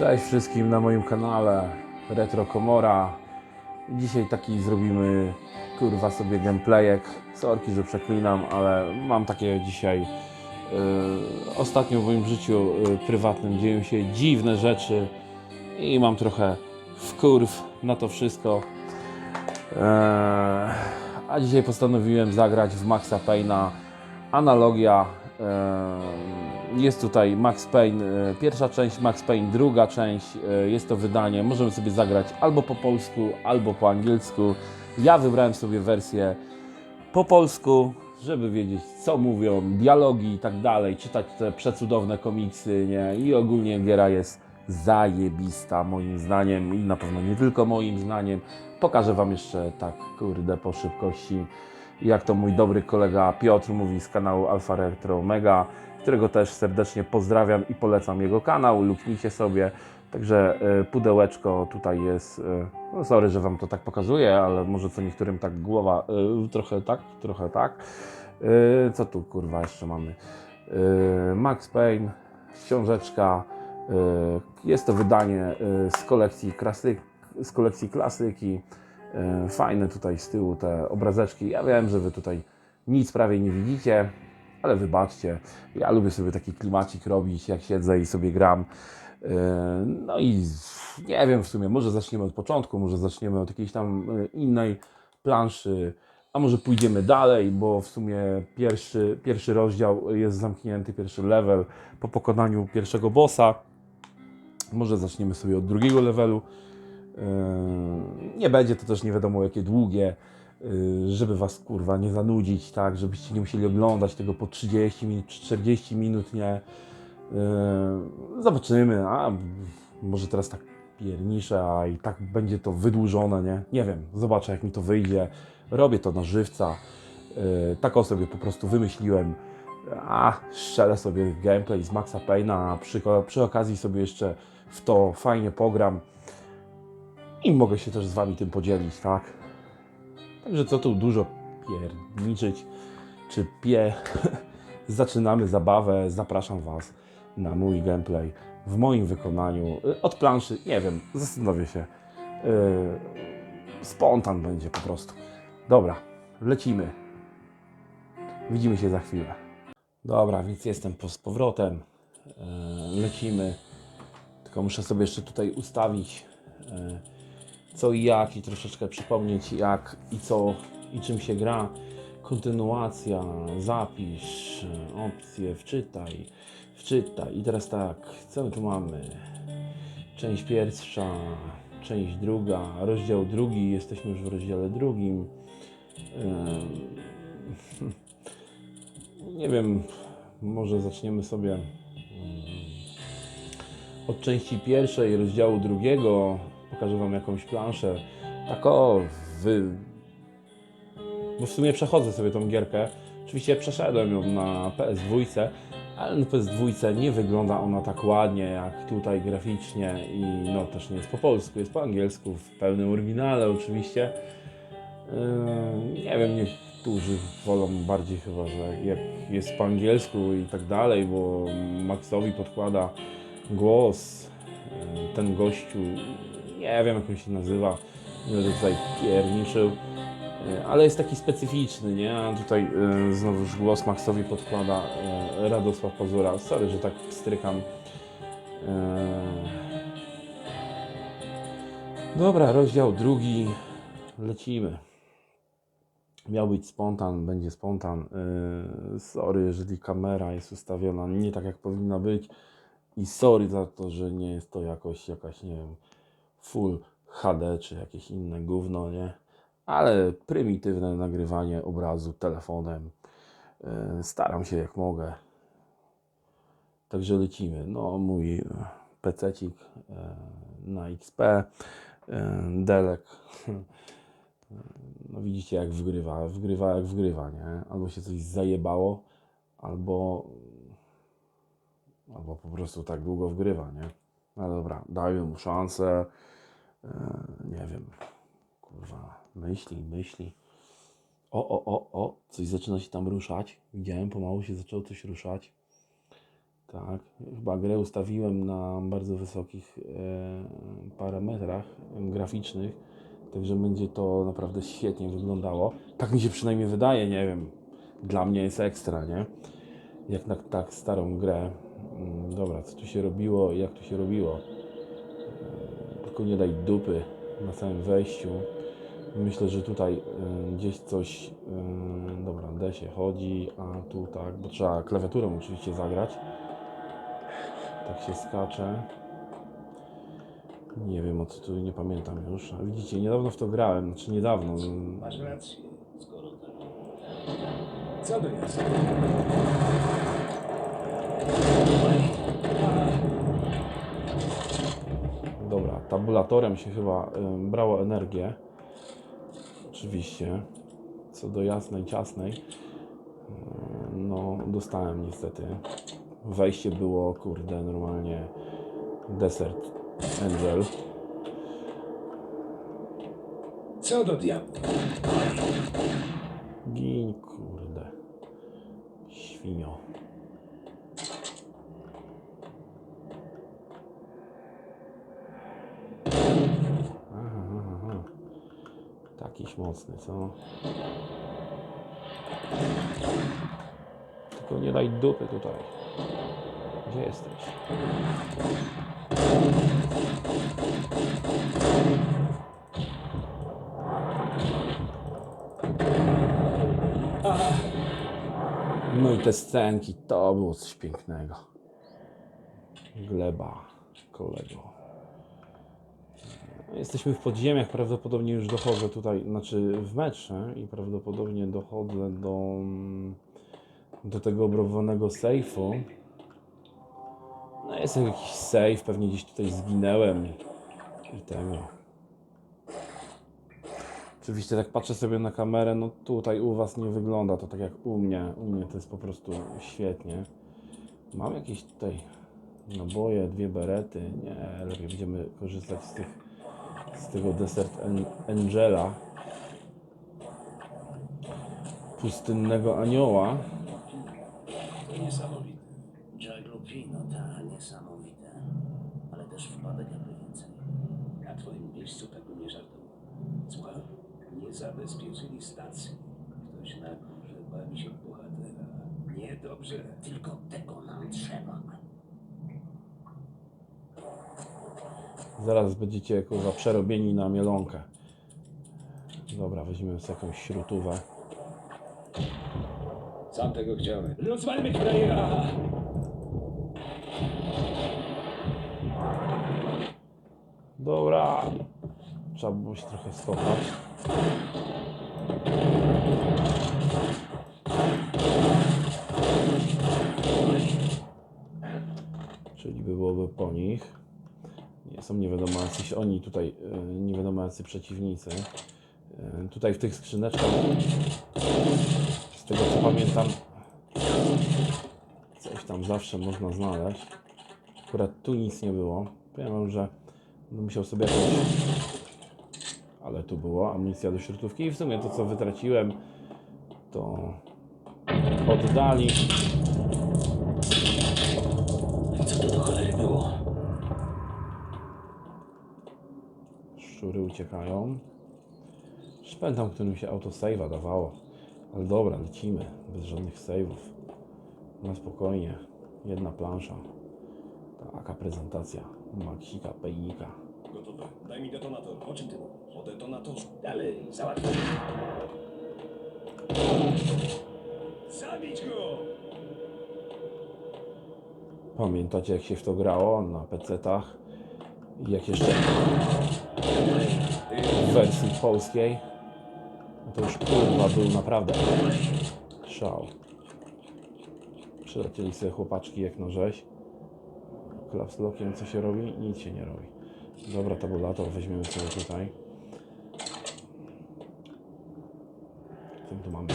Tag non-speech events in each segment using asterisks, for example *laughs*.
Cześć wszystkim na moim kanale Retro Komora. Dzisiaj taki zrobimy kurwa sobie gameplayek. Sorki, że przeklinam, ale mam takie dzisiaj. Yy, ostatnio w moim życiu yy, prywatnym dzieją się dziwne rzeczy i mam trochę wkurw na to wszystko. Eee, a dzisiaj postanowiłem zagrać w Maxa Payne'a analogia. Jest tutaj Max Payne, e, pierwsza część, Max Payne druga część. E, jest to wydanie. Możemy sobie zagrać albo po polsku, albo po angielsku. Ja wybrałem sobie wersję po polsku, żeby wiedzieć, co mówią, dialogi i tak dalej, czytać te przecudowne komiksy, nie? I ogólnie giera jest zajebista, moim zdaniem, i na pewno nie tylko moim zdaniem. Pokażę Wam jeszcze tak, kurde, po szybkości, jak to mój dobry kolega Piotr mówi z kanału Alfa Retro Omega, którego też serdecznie pozdrawiam i polecam jego kanał, luknijcie sobie. Także e, pudełeczko tutaj jest, e, no sorry, że Wam to tak pokazuję, ale może co niektórym tak głowa, e, trochę tak, trochę tak. Co tu kurwa jeszcze mamy? Max Payne, książeczka, jest to wydanie z kolekcji klasyk, z kolekcji klasyki. E, Fajne tutaj z tyłu te obrazeczki. Ja wiem, że Wy tutaj nic prawie nie widzicie, ale wybaczcie. Ja lubię sobie taki klimacik robić, jak siedzę i sobie gram. E, No i nie wiem w sumie, może zaczniemy od początku, może zaczniemy od jakiejś tam e, innej planszy, a może pójdziemy dalej, bo w sumie pierwszy, pierwszy rozdział jest zamknięty, pierwszy level po pokonaniu pierwszego bossa. Może zaczniemy sobie od drugiego levelu. Yy, Nie będzie to też nie wiadomo jakie długie, yy, żeby Was kurwa nie zanudzić, tak, żebyście nie musieli oglądać tego po 30 minut, 40 minut, nie. Yy, Zobaczymy, a może teraz tak pierniszę, a i tak będzie to wydłużone, nie? Nie wiem, zobaczę jak mi to wyjdzie. Robię to na żywca. Taką sobie po prostu wymyśliłem. A, strzelę sobie gameplay z Maxa Payne'a, a przy, przy okazji sobie jeszcze w to fajnie pogram i mogę się też z Wami tym podzielić, tak? Także co tu dużo pierniczyć, czy pie. *laughs* Zaczynamy zabawę, zapraszam Was na mój gameplay w moim wykonaniu, y, od planszy, nie wiem, zastanowię się. Yy, spontan będzie po prostu. Dobra, lecimy. Widzimy się za chwilę. Dobra, więc jestem po, z powrotem. Yy, lecimy. Tylko muszę sobie jeszcze tutaj ustawić co i jak i troszeczkę przypomnieć jak i co i czym się gra. Kontynuacja, zapisz, opcje, wczytaj, wczytaj. I teraz tak, co my tu mamy? Część pierwsza, część druga, rozdział drugi, jesteśmy już w rozdziale drugim. *laughs* Nie wiem, może zaczniemy sobie od części pierwszej, rozdziału drugiego. Pokażę Wam jakąś planszę. Tak o, wy... bo w sumie przechodzę sobie tą gierkę. Oczywiście przeszedłem ją na PS2, ale na PS2 nie wygląda ona tak ładnie jak tutaj graficznie i no też nie jest po polsku, jest po angielsku, w pełnym oryginale oczywiście. Yy, nie wiem, niektórzy wolą bardziej chyba, że jak jest po angielsku i tak dalej, bo Maxowi podkłada głos yy, ten gościu, nie wiem jak on się nazywa, nie będę tutaj pierniczył, yy, ale jest taki specyficzny, nie? A tutaj yy, znowuż głos Maxowi podkłada yy, Radosław Pazura. Sorry, że tak strykam. Dobra, rozdział drugi, lecimy. Miał być spontan, będzie spontan. Yy, sorry, jeżeli kamera jest ustawiona nie tak, jak powinna być. I sorry za to, że nie jest to jakoś, jakaś, nie wiem, full HD czy jakieś inne gówno, nie? Ale prymitywne nagrywanie obrazu telefonem. Yy, staram się jak mogę. Także lecimy. No, mój pececik yy, na XP, Delek. No widzicie jak wgrywa, wgrywa jak wgrywa, nie? Albo się coś zajebało, albo albo po prostu tak długo wgrywa, nie? No dobra, dajmy mu szansę. E, nie wiem, kurwa, myśli, myśli. O, o, o, o, coś zaczyna się tam ruszać. Widziałem, pomału się zaczęło coś ruszać. Tak, chyba grę ustawiłem na bardzo wysokich e, parametrach graficznych, także będzie to naprawdę świetnie wyglądało. Tak mi się przynajmniej wydaje, nie wiem. Dla mnie jest ekstra, nie? Jak na tak starą grę. Mm, Dobra, co tu się robiło i jak tu się robiło? Tylko nie daj dupy na samym wejściu. Myślę, że tutaj y, gdzieś coś, y, dobra, D się chodzi, a tu tak, bo trzeba klawiaturą oczywiście zagrać. Tak się skacze. Nie wiem o co tu, nie pamiętam już. A widzicie, niedawno w to grałem, znaczy niedawno. Masz rację, skoro tak. Co to jest? Dobra, tabulatorem się chyba y, brało energię. Oczywiście. Co do jasnej, ciasnej. No, dostałem niestety. Wejście było, kurde, normalnie desert angel. Co do diabła? Gin, kurde. Świnio. Aha, aha, aha. Takiś mocny, co? Tylko nie daj dupy tutaj. Gdzie jesteś? No i te scenki, to było coś pięknego. Gleba, kolego. Jesteśmy w podziemiach, prawdopodobnie już dochodzę tutaj, znaczy w metrze i prawdopodobnie dochodzę do, do tego obrobowanego sejfu. No jest jakiś sejf, pewnie gdzieś tutaj zginęłem i tego. Oczywiście tak patrzę sobie na kamerę, no tutaj u Was nie wygląda to tak jak u mnie. U mnie to jest po prostu świetnie. Mam jakieś tutaj naboje, dwie berety. Nie, lepiej będziemy korzystać z tych z tego Desert An- Angela. Pustynnego anioła. Niesamowite. Jack Lupino, ta, niesamowite. Ale też wpadek jakby więcej. Na twoim miejscu tak nie żartował. Słuchaj, nie zabezpieczyli stacji. Ktoś na górze bawi się bohatera. Niedobrze. Tylko tego nam trzeba. Zaraz będziecie kurwa przerobieni na mielonkę. Dobra, weźmiemy sobie jakąś śrutówę. Sam tego chciałem. Rozwalmy frajera! Dobra. Trzeba było się trochę skopać. Czyli by byłoby po nich. Są nie wiadomo jacyś oni tutaj, e, nie wiadomo jacy przeciwnicy. E, Tutaj w tych skrzyneczkach, z tego co pamiętam, coś tam zawsze można znaleźć. Akurat tu nic nie było. Powiem że będę musiał sobie jakąś... Ale tu było amunicja do śrutówki i w sumie to co wytraciłem to oddali. Co to do cholery było? Szczury uciekają. Pamiętam, którym się autosave'a dawało. Ale dobra, lecimy. Bez żadnych save'ów. Na spokojnie. Jedna plansza. Taka prezentacja. Maksika, pejnika. Gotowe. Daj mi detonator. O czym ty mówisz? O detonatorze. Dalej, załatwię. Zabić go! Pamiętacie jak się w to grało na PC-tach? Jak jeszcze w wersji polskiej? No to już kurwa był naprawdę szał. Przylecieli sobie chłopaczki jak no rzeź. Klapslokiem co się robi? Nic się nie robi. Dobra, tabulator weźmiemy sobie tutaj. Co tu mamy?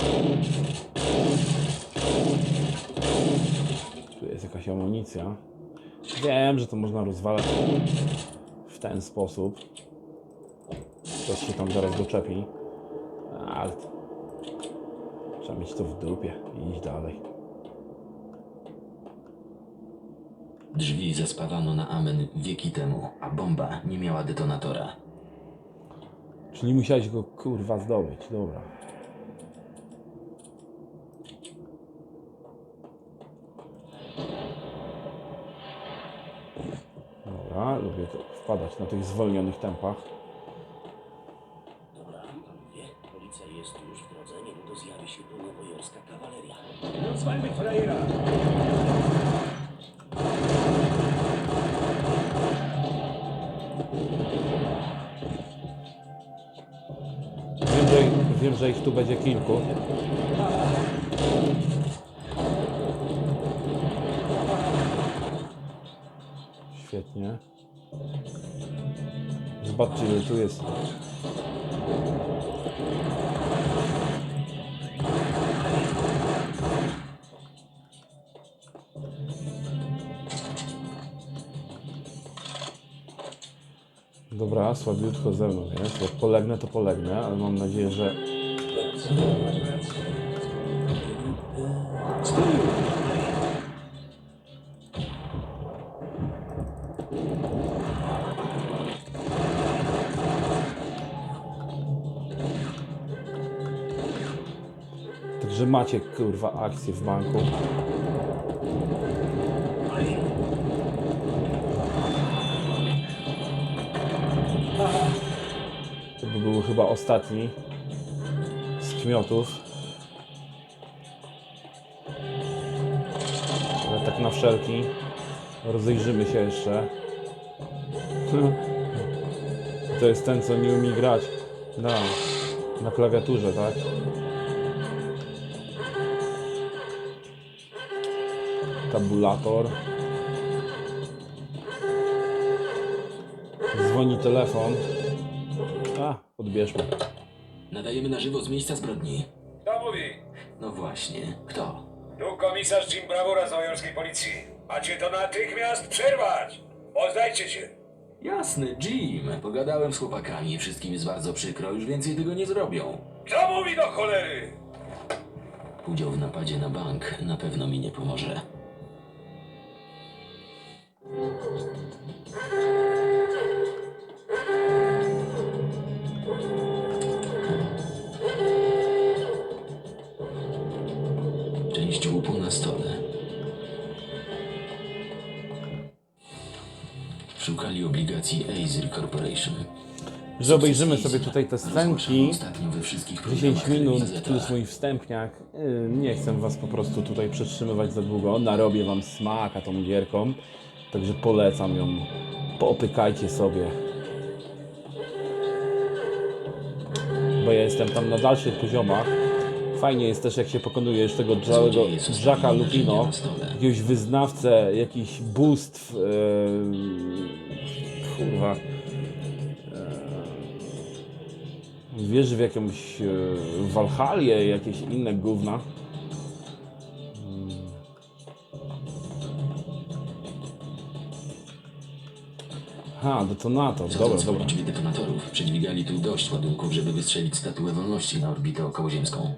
Tu jest jakaś amunicja. Wiem, że to można rozwalać w ten sposób. Ktoś się tam zaraz doczepi. Ale trzeba mieć to w dupie i iść dalej. Drzwi zespawano na amen wieki temu, a bomba nie miała detonatora. Czyli musiałeś go kurwa zdobyć, dobra. Dobra, lubię to wpadać na tych zwolnionych tempach. Dobra, panowie, policja jest już w drodze, niedługo zjawi się tu nowojorska kawaleria. Rozwalmy frajera! Wiem, że, wiem, że ich tu będzie kilku. Świetnie. Zobaczcie, ile tu jest. Dobra, słabiutko ze mną jest. Jak polegnę, to polegnę, ale mam nadzieję, że Także macie kurwa akcję w banku. To by był chyba ostatni z kmiotów. Ale tak na wszelki rozejrzymy się jeszcze. To jest ten, co nie umie grać na, na klawiaturze, tak? Tabulator. Dzwoni telefon. A, odbierzmy. Nadajemy na żywo z miejsca zbrodni. Kto mówi? No właśnie, kto? Tu komisarz Jim Bravura z nowojorskiej policji. Macie to natychmiast przerwać! Poznajcie się! Jasny, Jim. Pogadałem z chłopakami, wszystkim jest bardzo przykro, już więcej tego nie zrobią. Kto mówi do cholery? Udział w napadzie na bank na pewno mi nie pomoże. Część łupu na stole. Szukali obligacji Corporation. Że obejrzymy sobie tutaj te scenki. ostatnio we wszystkich 10 programach minut plus mój wstępniak. Yy, Nie chcę was po prostu tutaj przetrzymywać za długo. Narobię wam smaka tą gierką. Także polecam ją. Popykajcie sobie. Bo ja jestem tam na dalszych poziomach. Fajnie jest też jak się pokonuje już tego całego narzędzia Lupino. Jakiegoś wyznawcę jakichś bóstw. Yy, kurwa. wierzy w jakąś e, Walhalię, jakieś inne gówna. Ha, detonator, dobra, Sądząc po dobra. liczbie detonatorów, przedźwigali tu dość ładunków, żeby wystrzelić statuę wolności na orbitę okołoziemską.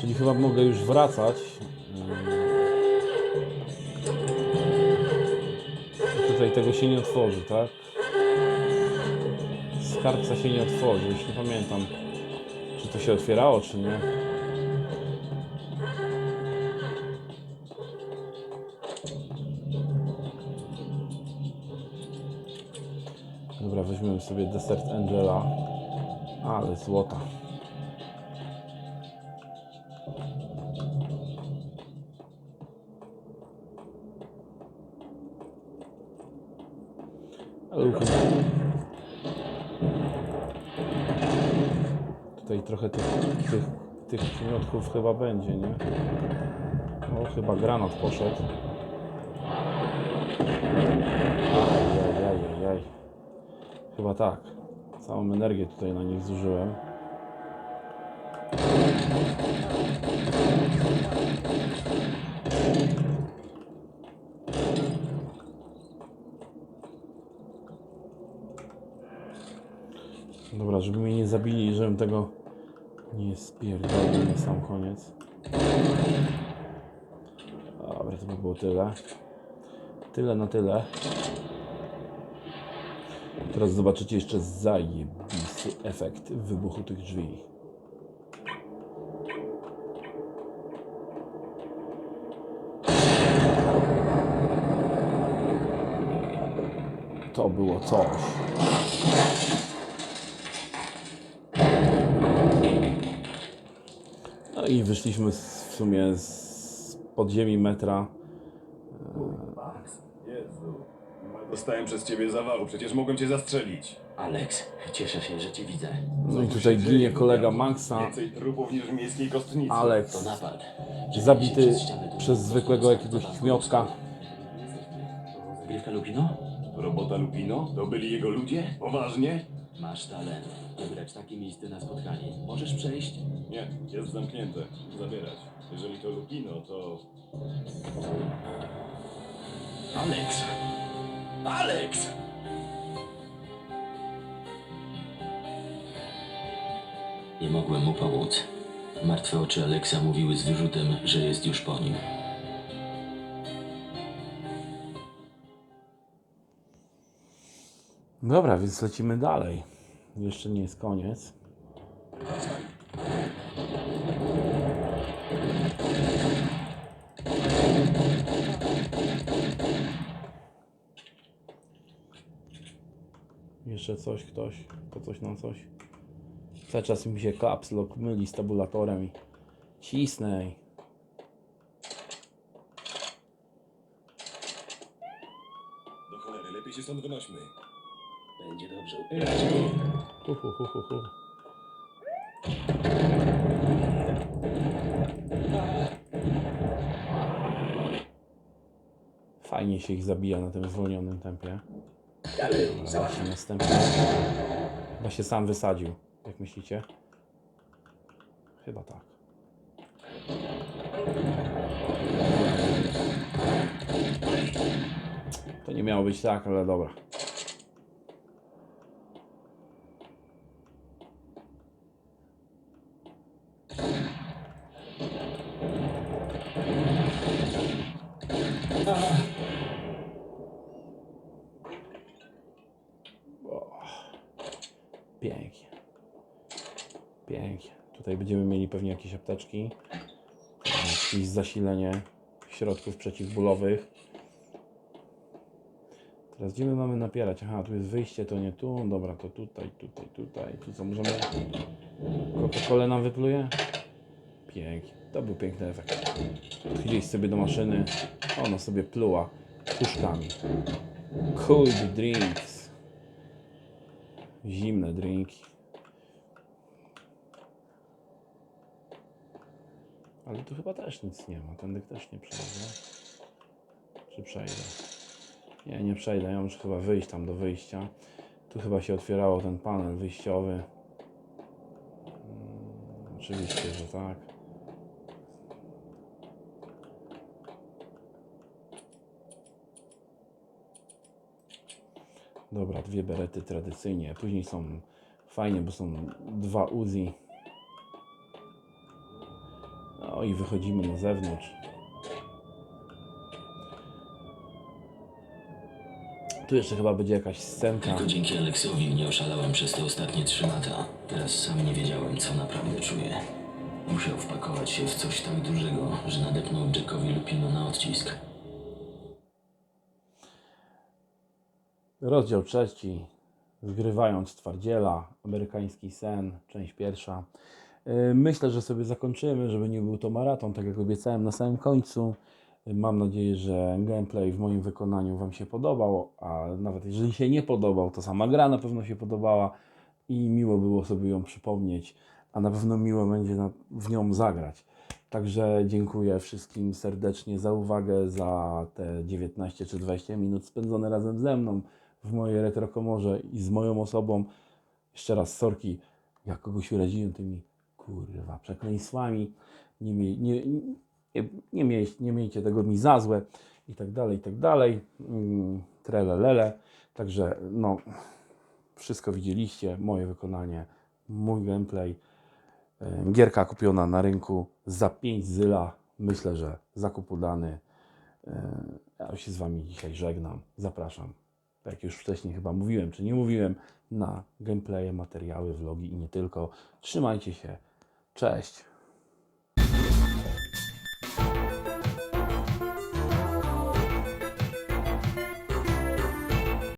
Czyli chyba mogę już wracać. Ym. Tutaj tego się nie otworzy, tak? Skarbca się nie otworzy, już nie pamiętam. Czy to się otwierało, czy nie. Dobra, weźmiemy sobie desert Angela. Ale złota. Tutaj trochę tych, tych, tych przymiotków chyba będzie, nie? O, chyba granat poszedł. Chyba tak. Całą energię tutaj na nich zużyłem. Dobra, żeby mnie nie zabili żebym tego nie spierdolił na sam koniec. Dobra, to by było tyle. tyle na tyle. Teraz zobaczycie jeszcze zajebisty efekt wybuchu tych drzwi. To było coś. No i wyszliśmy z, w sumie z podziemi metra. Dostałem przez ciebie zawału, przecież mogłem cię zastrzelić. Alex, cieszę się, że cię widzę. No i tu tutaj ginie kolega? Maxa, Więcej trupów niż w miejskiej kostnicy. To Alex, napad. zabity Przez ścianę przez zwykłego jakiegoś kmiotka. Zagierka Lupino? Robota Lupino? To byli jego ludzie? Poważnie? Masz talent. Wybrać takie miejsce na spotkanie. Możesz przejść? Nie, jest zamknięte. Zabierać. Jeżeli to Lupino, to... Alex! Alex! Nie mogłem mu pomóc. Martwe oczy Alexa mówiły z wyrzutem, że jest już po nim. Dobra, więc lecimy dalej. Jeszcze nie jest koniec. Jeszcze coś, ktoś, po coś na coś. Cały czas mi się caps lock myli z tabulatorem i cisnę. Do cholery, lepiej się stąd wynośmy. Będzie dobrze. Hu, hu, hu, hu, hu. Fajnie się ich zabija na tym zwolnionym tempie. Dalej, Ale załatw. się następnie chyba się sam wysadził. Jak myślicie? Chyba tak. To nie miało być tak, ale dobra. Pięknie. Pięknie. Tutaj będziemy mieli pewnie jakieś zasilenie środków przeciwbólowych. Teraz gdzie my mamy napierać? Aha, tu jest wyjście, to nie tu. Dobra, to tutaj, tutaj, tutaj. Tu co możemy... Coca-Colę nam wypluje? Pięknie. To był piękny efekt. Podchodziliście sobie do maszyny. Ona sobie pluła puszkami. Cold drinks. Zimne drinki. Ale tu chyba też nic nie ma. Tędy też nie przejdę. Czy przejdę? Nie, nie przejdę. Ja muszę chyba wyjść tam do wyjścia. Tu chyba się otwierało ten panel wyjściowy. Mm, oczywiście, że tak. Dobra, dwie berety tradycyjnie. Później są fajnie, bo są dwa Uzi. No i wychodzimy na zewnątrz. Tu jeszcze chyba będzie jakaś scenka. Tylko dzięki Aleksowi nie oszalałem przez te ostatnie trzy lata. Teraz sam nie wiedziałem, co naprawdę czuję. Musiał wpakować się w coś tak dużego, że nadepnął Jackowi Lupino na odcisk. Rozdział trzeci. Zgrywając twardziela. Amerykański sen. Część pierwsza. Yy, Myślę, że sobie zakończymy, żeby nie był to maraton, tak jak obiecałem na samym końcu. Yy, Mam nadzieję, że gameplay w moim wykonaniu Wam się podobał, a nawet jeżeli się nie podobał, to sama gra na pewno się podobała i miło było sobie ją przypomnieć, a na pewno miło będzie w nią zagrać. Także dziękuję wszystkim serdecznie za uwagę, za te 19 czy 20 minut spędzone razem ze mną w mojej retrokomorze i z moją osobą. Jeszcze raz sorki, jak kogoś uraziłem tymi kurwa przekleństwami. Nie, mie, nie, nie, nie, miej, nie miejcie tego mi za złe i tak dalej, i tak dalej. Mm, Trelelele. Także no, wszystko widzieliście, moje wykonanie, mój gameplay. E, Gierka kupiona na rynku za 5 zyla. Myślę, że zakup udany. E, Ja się z Wami dzisiaj żegnam. Zapraszam, tak jak już wcześniej chyba mówiłem, czy nie mówiłem, na gameplaye, materiały, vlogi i nie tylko. Trzymajcie się. Cześć.